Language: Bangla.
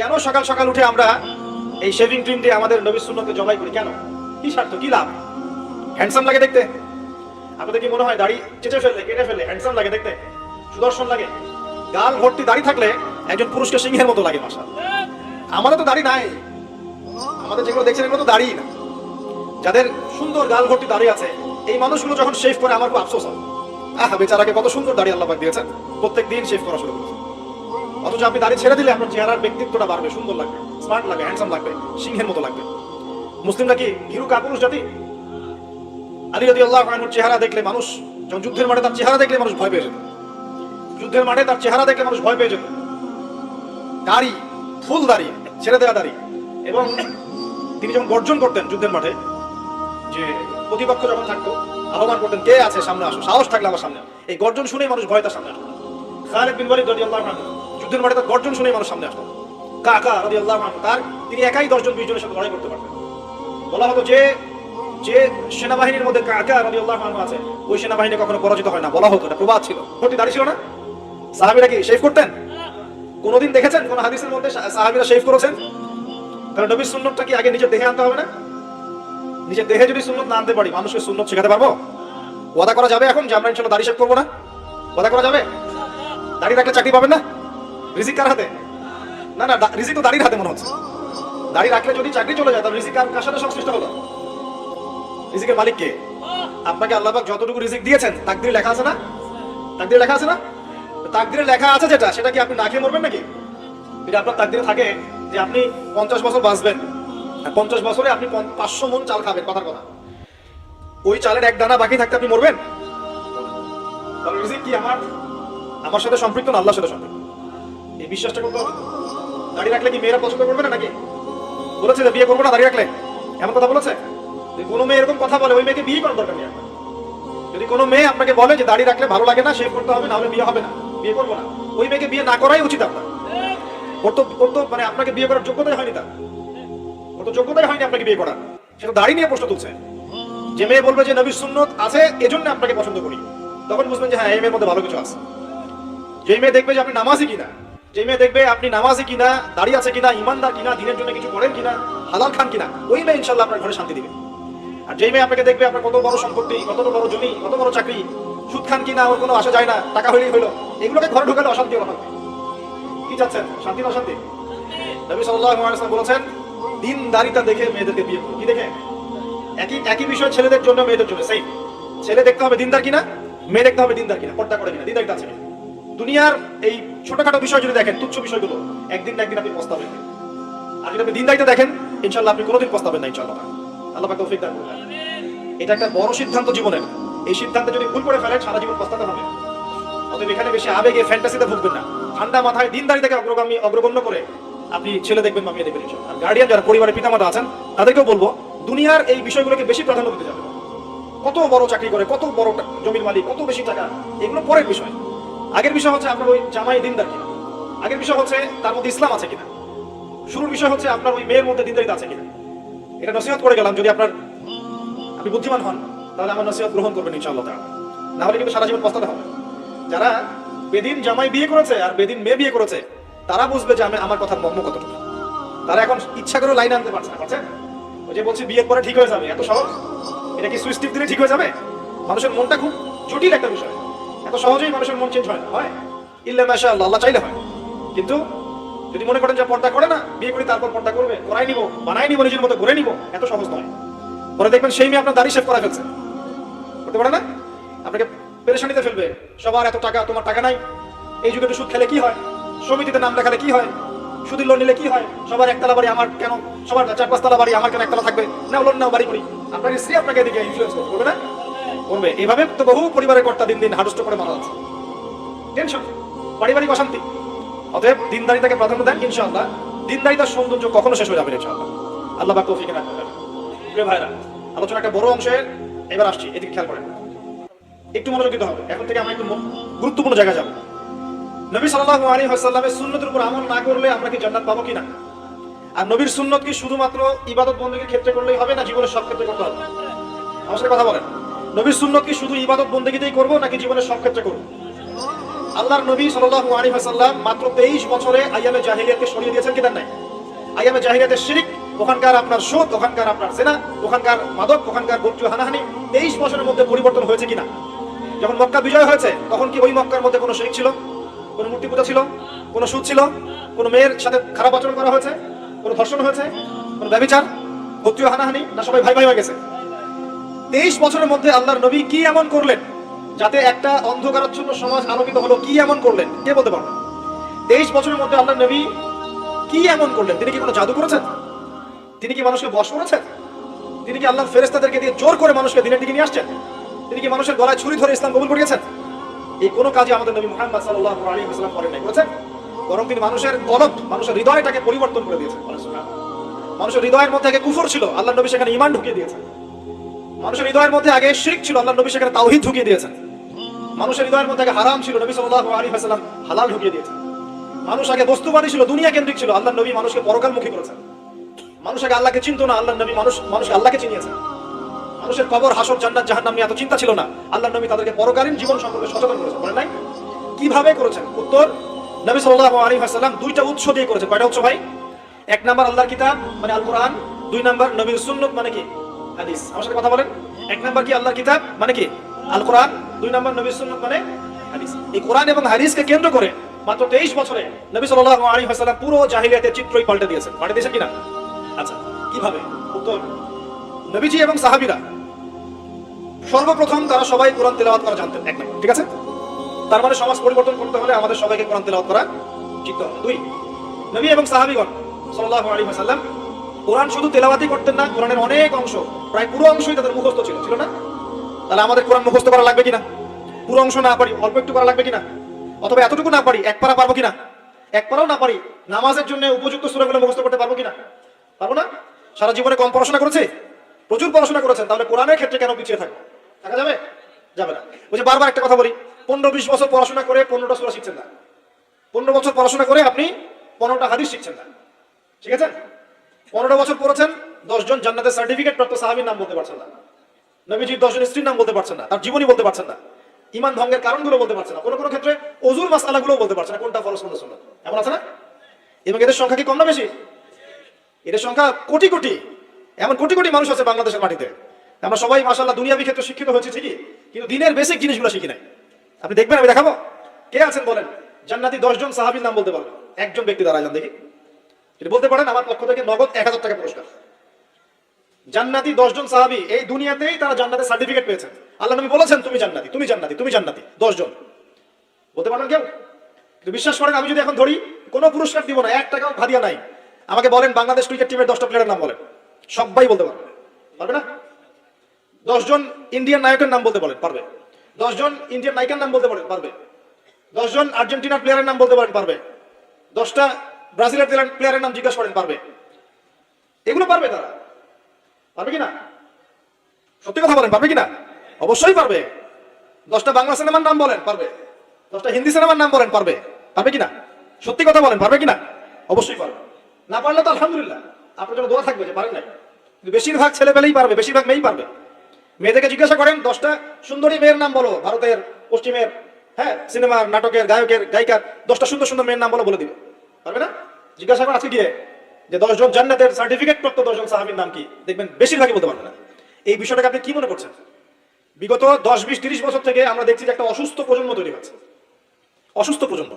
কেন সকাল সকাল উঠে আমরা এই শেভিং ক্রিম দিয়ে আমাদের নবী সুন্নতকে জবাই করি? কেন? কি স্বার্থ? কি লাভ? হ্যান্ডসাম লাগে দেখতে। আপনাদের কি মনে হয় দাড়ি চেঁচে ফেললে, কেটে ফেললে হ্যান্ডসাম লাগে দেখতে? সুদর্শন লাগে। গাল ভর্তি দাড়ি থাকলে একজন পুরুষকে সিংহের মতো লাগে মাসা আমাদের তো দাড়ি নাই। আমাদের যেগুলো দেখছেন এগুলো তো দাড়ি না। যাদের সুন্দর গাল ভর্তি দাড়ি আছে, এই মানুষগুলো যখন শেভ করে, আমার খুব আফসোস হয়। আহা, বেচারাকে কত সুন্দর দাড়ি আল্লাহ দিয়েছেন। প্রত্যেক দিন শেভ করা শুরু করেছে। অথচ আপনি দাঁড়িয়ে ছেড়ে দিলে আপনার চেহারার ব্যক্তিত্বটা বাড়বে, সুন্দর লাগবে স্মার্ট লাগবে হ্যান্ডসাম লাগবে, সিংহের মতো লাগবে। মুসলিমরা কি ভীরু কাপুরুষ জাতি? আলী রাদি আল্লাহ চেহারা দেখলে মানুষ, যখন যুদ্ধের মাঠে তার চেহারা দেখলে মানুষ ভয় পেয়ে যেত। যুদ্ধের মাঠে তার চেহারা দেখলে মানুষ ভয় পেয়ে যেত। দাড়ি, ফুল দাড়ি, ছেড়ে দেওয়া দাড়ি। এবং তিনি যখন গর্জন করতেন যুদ্ধের মাঠে, যে প্রতিপক্ষ যখন থাকতো, আহ্বান করতেন, কে আছে সামনে আসো? সাহস থাকলে আমার সামনে এই গর্জন শুনেই মানুষ ভয় তার সামনে আসতো। খালেদ বিন ওয়ালিদ রাদিয়াল্লাহু আনহু যুদ্ধের মাঠে তার গর্জন শুনেই মানুষ সামনে আসতো কাকা রাদিয়াল্লাহু আনহু, তার তিনি একাই দশজন, বিশ জনের সাথে লড়াই করতে পারতেন। বলা হতো যে যে সেনাবাহিনীর মধ্যে কাকা রাদিয়াল্লাহু আনহু আছে, ওই সেনাবাহিনী কখনো পরাজিত হয় না, বলা হতো না প্রবাদ ছিল। ভর্তি দাঁড়িয়ে ছিল না? সাহাবীরা কি শেভ করতেন? কোনোদিন দেখেছেন কোন হাদিসের মধ্যে সাহাবীরা শেভ করেছেন? কারণ নবীর সুন্নতটা কি আগে নিজের দেহে আনতে হবে না? নিজের দেহে যদি সুন্নত না আনতে পারি, মানুষকে সুন্নত শেখাতে পারব? ওয়াদা করা যাবে এখন যে আমরা ইনশাল্লাহ দাড়ি শেভ করব না? ওয়াদা করা যাবে? দাড়ি রাখলে চাকরি পাবেন না? রিজিক কার হাতে? না না রিজিক তো দাড়ির হাতে মনে হচ্ছে। দাড়ি রাখলে যদি চাকরি চলে যায়, তাহলে রিজিক কার সাথে সংশ্লিষ্ট হলো? রিজিকের মালিক কে? আপনাকে আল্লাহ পাক যতটুকু রিজিক দিয়েছেন, তাকদিরে লেখা আছে না? তাকদিরে লেখা আছে না? তাকদিরে লেখা আছে যেটা, সেটা কি আপনি না খেয়ে মরবেন নাকি? যদি আপনার তাকদিরে থাকে যে আপনি পঞ্চাশ বছর বাঁচবেন পঞ্চাশ বছরে আপনি পাঁচশো মন চাল খাবেন, কথার কথা। ওই চালের এক দানা বাকি থাকতে আপনি মরবেন? তাহলে রিজিক কি আমার আমার সাথে সম্পৃক্ত না আল্লাহর সাথে সম্পৃক্ত? এই বিশ্বাসটা করতে হবে। দাড়ি রাখলে কি মেয়েরা পছন্দ করবে না নাকি? বলেছে যে বিয়ে করব না দাড়ি রাখলে। এমন কথা বলেছে? কোনো মেয়ে এরকম কথা বলে, ওই মেয়েকে বিয়ে করার দরকার নেই যদি কোনো মেয়ে আপনাকে বলে যে দাড়ি রাখলে ভালো লাগে না করতে হবে বিয়ে হবে না, বিয়ে করব না, ওই মেয়েকে বিয়ে না করাই উচিত আপনার। ওর তো ওর তো মানে আপনাকে বিয়ে করার যোগ্যতাই হয়নি তার। ওর তো যোগ্যতাই হয়নি আপনাকে বিয়ে করার। সেটা দাড়ি নিয়ে প্রশ্ন তুলছে। যে মেয়ে বলবে যে নবীর সুন্নত আছে, এজন্য আপনাকে পছন্দ করি। তখন বুঝবেন যে হ্যাঁ এই মেয়ের মধ্যে ভালো কিছু আছে। যে মেয়ে দেখবে যে আপনি নামাজি কিনা যে মেয়ে দেখবে আপনি নামাজি কিনা, দাঁড়িয়ে আছে কিনা, ইমানদার কিনা, দিনের জন্য কিছু করেন কিনা, হালাল খান কিনা, ওই মেয়ে ইনশাল্লাহ আপনার ঘরে শান্তি দিবে। আর যেই মেয়ে আপনাকে দেখবে আপনার কত বড় সম্পত্তি, কত বড় জমি, কত বড় চাকরি, সুদ খান কিনা, ওর কোনো আসা যায় না, টাকা হইলেই হইল, এগুলোকে ঘরে ঢুকালে অশান্তি হবে। কি চাচ্ছেন? শান্তি না অশান্তি? নবী ওয়াসাল্লাম বলেছেন, দিন দাড়িটা দেখে মেয়েদেরকে বিয়ে কি দেখে? একই একই বিষয় ছেলেদের জন্য, মেয়েদের জন্য সেই ছেলে দেখতে হবে দিনদার কিনা, মেয়ে দেখতে হবে দিনদার কিনা, পর্দা করে কিনা, দিনদারিটা আছে কিনা। দুনিয়ার এই ছোটখাটো বিষয় যদি দেখেন, তুচ্ছ বিষয়গুলো, একদিন না একদিন আপনি পস্তাবেন। আর যদি আপনি দিনদারিটা দেখেন ইনশাল্লাহ আপনি কোনোদিন পস্তাবেন না ইনশাল্লাহ আল্লাহ পাক তৌফিক দান করবেন এটা একটা বড় সিদ্ধান্ত জীবনের। এই সিদ্ধান্তে যদি ভুল করে ফেলেন, সারা জীবন পস্তাতে হবে। অতএব এখানে বেশি আবেগে ফ্যান্টাসিতে ভুগবেন না। ঠান্ডা মাথায় দিন দিনদারিতাকে অগ্রগামী, অগ্রগণ্য করে আপনি ছেলে দেখবেন বা মেয়ে দেখবেন। আর গার্ডিয়ান যারা পরিবারের পিতামাতা আছেন, তাদেরকেও বলব, দুনিয়ার এই বিষয়গুলোকে বেশি প্রাধান্য দিতে যাবে কত বড় চাকরি করে, কত বড় জমির মালিক, কত বেশি টাকা, এগুলো পরের বিষয়। আগের বিষয় হচ্ছে আপনার ওই জামাই দিনদার কিনা? আগের বিষয় হচ্ছে তার মধ্যে ইসলাম আছে কিনা? শুরুর বিষয় হচ্ছে আপনার ওই মেয়ের মধ্যে দিনদারিতা আছে কিনা? এটা নসিহত করে গেলাম, যদি আপনার আপনি বুদ্ধিমান হন, তাহলে আমার নসিহত গ্রহণ করবেন ইনশাআল্লাহ তাআলা। না হলে কিন্তু সারা জীবন পস্তাতে হবে। যারা বেদিন জামাই বিয়ে করেছে আর বেদিন মেয়ে বিয়ে করেছে, তারা বুঝবে যে আমি, আমার কথা মর্ম কতটুকু। তারা এখন ইচ্ছা করে লাইন আনতে পারছে না পারছেন ওই যে বলছি, বিয়ের পরে ঠিক হয়ে যাবে, এত সহজ? এটা কি সুইচ দিলে ঠিক হয়ে যাবে? মানুষের মনটা খুব জটিল একটা বিষয়। এত সহজেই মানুষের মন চেঞ্জ হয় না। হয়। ইল্লা মাশা আল্লাহ চাইলে হয়। কিন্তু যদি মনে করেন যে পর্দা করে না, বিয়ে করি, তারপর পর্দা করবে, করাই নিব, বানাই নিব, নিজের মতো করে নিব, এত সহজ নয়। পরে দেখবেন সেই মেয়ে আপনার দাড়ি শেভ করা ফেলছে। করতে পারে না? আপনাকে পেরেশানিতে ফেলবে। সবার এত টাকা, তোমার টাকা নাই। এই যুগে সুদ খেলে কি হয়? সমিতিতে নাম লেখালে কি হয়? সুদের লোন নিলে কি হয়? সবার একতলা বাড়ি আমার কেন? সবার চার পাঁচতলা বাড়ি আমার কেন একতলা থাকবে? না লোন নাও, বাড়ি করি। আপনার স্ত্রী আপনাকে এদিকে ইনফ্লুয়েন্স করবে না? করবে এভাবে তো বহু পরিবারের কর্তা দিন দিন হাডস্ট করে মারা যাচ্ছে। টেনশন পারিবারিক অশান্তি। অতএব দিনদারিতাকে প্রাধান্য দেন ইনশাআল্লাহ। দিনদারিতার সৌন্দর্য কখনো শেষ হয়ে যাবে না, ইনশাআল্লাহ। আল্লাহ পাক তৌফিক করবেন প্রিয় ভাইরা আলোচনা একটা বড় অংশের এবার আসছি এদিকে খেয়াল করেন। একটু মনোযোগ দিতে হবে এখন থেকে আমরা একটু গুরুত্বপূর্ণ জায়গায় যাব। নবী সাল্লাল্লাহু আলাইহি ওয়াসাল্লামের সুন্নতের উপর আমল না করলে আমরা কি জান্নাত পাবো কিনা? আর নবীর সুন্নত কি শুধুমাত্র ইবাদত বন্দীর ক্ষেত্রে করলেই হবে না জীবনের সব ক্ষেত্রে করতে হবে? আমার সাথে কথা বলেন। নবীর সুন্নত কি শুধু ইবাদত বন্দীতেই করব নাকি জীবনের সব ক্ষেত্রে করব? আল্লাহর নবী আলাইহি ওয়াসাল্লাম মাত্র 23 বছরে আইয়ামে জাহিলিয়াতকে সরিয়ে দিয়েছেন কি দেন নাই? আইয়ামে জাহিলিয়াতের শিরিক, ওখানকার আপনার সুদ, ওখানকার আপনার জেনা, ওখানকার মাদক, ওখানকার বর্জ্য হানাহানি 23 বছরের মধ্যে পরিবর্তন হয়েছে কিনা? যখন মক্কা বিজয় হয়েছে, তখন কি ওই মক্কার মধ্যে কোনো শিরিক ছিল? কোনো মূর্তি পূজা ছিল? কোনো সুদ ছিল? কোনো মেয়ের সাথে খারাপ আচরণ করা হয়েছে? কোনো ধর্ষণ হয়েছে? কোনো ব্যবিচার ভক্তি হানাহানি? না সবাই ভাই ভাই হয়ে গেছে? তেইশ বছরের মধ্যে আল্লাহর নবী কি এমন করলেন? যাতে একটা অন্ধকারাচ্ছন্ন সমাজ আলোকিত হলো, কি এমন করলেন? কে বলতে পারবেন তেইশ বছরের মধ্যে আল্লাহর নবী কি এমন করলেন? তিনি কি কোনো জাদু করেছেন? তিনি কি মানুষকে বশ করেছেন? তিনি কি আল্লাহর ফেরেস্তাদেরকে দিয়ে জোর করে মানুষকে দিনের দিকে নিয়ে আসছেন? তিনি কি মানুষের গলায় ছুরি ধরে ইসলাম কবুল করিয়েছেন? এই কোনো কাজে আমাদের নবী মুহাম্মদ সাল্লাল্লাহু আলাইহি ইসলাম করেন নাই, করেছেন? বরং তিনি মানুষের কলব, মানুষের হৃদয়টাকে পরিবর্তন করে দিয়েছেন। মানুষের হৃদয়ের মধ্যে কুফর ছিল আল্লাহ নবী সেখানে ইমান ঢুকিয়ে দিয়েছেন। মানুষের হৃদয়ের মধ্যে আগে শিরক ছিল আল্লাহ নবী সেখানে তাওহীদ ঢুকিয়ে দিয়েছেন। মানুষের হৃদয়ের মধ্যে আগে হারাম ছিল, নবী সাল্লাল্লাহু আলাইহি ওয়াসাল্লাম হালাল ঢুকিয়ে দিয়েছেন। মানুষ আগে বস্তুবাদী ছিল, দুনিয়া কেন্দ্রিক ছিল আল্লাহ নবী মানুষকে পরকালমুখী করেছেন। মানুষ আগে আল্লাহকে চিনতো না আল্লাহ নবী মানুষ মানুষকে আল্লাহকে চিনিয়েছেন। মানুষের কবর, হাসর, জান্নাত, জাহান্নাম নিয়ে এত চিন্তা ছিল না। আল্লাহ নবী তাদেরকে পরকালীন জীবন সম্পর্কে সচেতন করেছেন। বলেন নাই? কীভাবে করেছেন? উত্তর, নবী সাল্লাল্লাহু আলাইহি ওয়াসাল্লাম দুইটা উৎস দিয়ে করেছেন। কয়টা উৎস ভাই? এক নাম্বার আল্লাহর কিতাব মানে আল কোরআন দুই নাম্বার নবীর সুন্নাত মানে কি? হাদিস। আমার সাথে কথা বলেন। এক নাম্বার কি আল্লাহর কিতাব? মানে কি? আল কোরআন দুই নাম্বার নবীর সুন্নাত মানে হাদিস। এই কোরআন এবং হাদিসকে কেন্দ্র করে মাত্র 23 বছরে নবী সাল্লাল্লাহু আলাইহি ওয়াসাল্লাম পুরো জাহিলিয়াতের চিত্রই পাল্টে দিয়েছেন। পাল্টে দিয়েছেন কিনা? আচ্ছা কীভাবে? উত্তর, নবীজি এবং সাহাবীরা সর্বপ্রথম তারা সবাই কোরআন তেলাওয়াত করা জানতেন। এক নম্বর, ঠিক আছে? তার মানে সমাজ পরিবর্তন করতে হলে আমাদের সবাইকে কোরআন তেলাওয়াত করা শিখতে হবে। দুই, নবী এবং সাহাবীগণ সাল্লাল্লাহু আলাইহি ওয়াসাল্লাম কোরআন শুধু তেলাবাতি করতেন না, কোরআনের অনেক অংশ, প্রায় পুরো অংশই তাদের মুখস্থ ছিল ছিল না? তাহলে আমাদের কোরআন মুখস্থ করা লাগবে কিনা? পুরো অংশ না পারি, অল্প একটু করা লাগবে কিনা? অথবা এতটুকু না পারি, এক পারা পারব কিনা? এক পারাও না পারি, নামাজের জন্য উপযুক্ত সূরাগুলো মুখস্থ করতে পারব কিনা? পারব না? সারা জীবনে কম পড়াশোনা করেছে? প্রচুর পড়াশোনা করেছেন, তাহলে কোরআনের ক্ষেত্রে কেন পিছিয়ে থাকব? থাকা যাবে? যাবে না। যে বারবার একটা কথা বলি, পনেরো বিশ বছর পড়াশোনা করে পনেরোটা সূরা শিখছেন না। পনেরো বছর পড়াশোনা করে আপনি পনেরোটা হাদিস শিখছেন না। ঠিক আছে? পনেরো বছর পড়েছেন দশজন জান্নাতের সার্টিফিকেট প্রাপ্ত সাহাবীর নাম বলতে পারছেন না। নবীজির দশজন স্ত্রীর নাম বলতে পারছেন না, তার জীবনী বলতে পারছেন না, ইমান ভঙ্গের কারণগুলো বলতে পারছেন না, কোনো কোনো ক্ষেত্রে অজুর মাসালাগুলো বলতে পারছে না, কোনটা ফরজ, কোনটা এমন আছে না? এবং এদের সংখ্যা কি কম না বেশি? এদের সংখ্যা কোটি কোটি, এমন কোটি কোটি মানুষ আছে বাংলাদেশের মাটিতে। আমরা সবাই মাসাল্লাহ দুনিয়াবি ক্ষেত্রে শিক্ষিত হয়েছে ঠিকই, কিন্তু দিনের বেসিক জিনিসগুলো শিখি নাই। আপনি দেখবেন, আমি দেখাবো। কে আছেন বলেন? জান্নাতি দশজন সাহাবীর নাম বলতে পারবেন। একজন ব্যক্তি যান দেখি। যদি বলতে পারেন আমার পক্ষ থেকে নগদ এক হাজার টাকা পুরস্কার। জান্নাতি দশজন সাহাবি এই দুনিয়াতেই তারা জান্নাতের সার্টিফিকেট পেয়েছেন। আল্লাহ নবী বলেছেন, তুমি জান্নাতি তুমি জান্নাতি তুমি জান্নাতি, দশজন। বলতে পারবেন কেউ? কিন্তু বিশ্বাস করেন, আমি যদি এখন ধরি, কোনো পুরস্কার দিব না, এক টাকাও ভাদিয়া নাই। আমাকে বলেন, বাংলাদেশ ক্রিকেট টিমের দশটা প্লেয়ারের নাম বলেন। সবাই বলতে পারবে। পারবে না? দশজন ইন্ডিয়ান নায়কের নাম বলতে পারেন, পারবে। দশজন ইন্ডিয়ান নায়িকার নাম বলতে পারেন পারবে। দশজন আর্জেন্টিনার প্লেয়ারের নাম বলতে পারেন, পারবে। দশটা ব্রাজিলের প্লেয়ারের নাম জিজ্ঞাসা করেন, পারবে? এগুলো পারবে তারা। পারবে কিনা? সত্যি কথা বলেন, পারবে কিনা? অবশ্যই পারবে। দশটা বাংলা সিনেমার নাম বলেন, পারবে। দশটা হিন্দি সিনেমার নাম বলেন, পারবে। পারবে কিনা? সত্যি কথা বলেন, পারবে কিনা? অবশ্যই পারবে। না পারলে তো আলহামদুলিল্লাহ। আপনার জন্য দোয়া থাকবে যে পারেন নাই। কিন্তু বেশিরভাগ ছেলে পেলেই পারবে, বেশিরভাগ মেয়েই পারবে। মেয়েদেরকে জিজ্ঞাসা করেন, দশটা সুন্দরী মেয়ের নাম বলো, ভারতের, পশ্চিমের হ্যাঁ সিনেমার, নাটকের, গায়কের, গায়িকার, দশটা সুন্দর সুন্দর মেয়ের নাম বলো, বলে দিবে। পারবে না? জিজ্ঞাসা করেন আজকে গিয়ে যে দশজন জান্নাতের সার্টিফিকেট প্রাপ্ত দশজন সাহাবির নাম কি? দেখবেন বেশিরভাগই বলতে পারবে না। এই বিষয়টাকে আপনি কি মনে করছেন? বিগত দশ, বিশ, তিরিশ বছর থেকে আমরা দেখছি যে একটা অসুস্থ প্রজন্ম তৈরি হচ্ছে। অসুস্থ প্রজন্ম।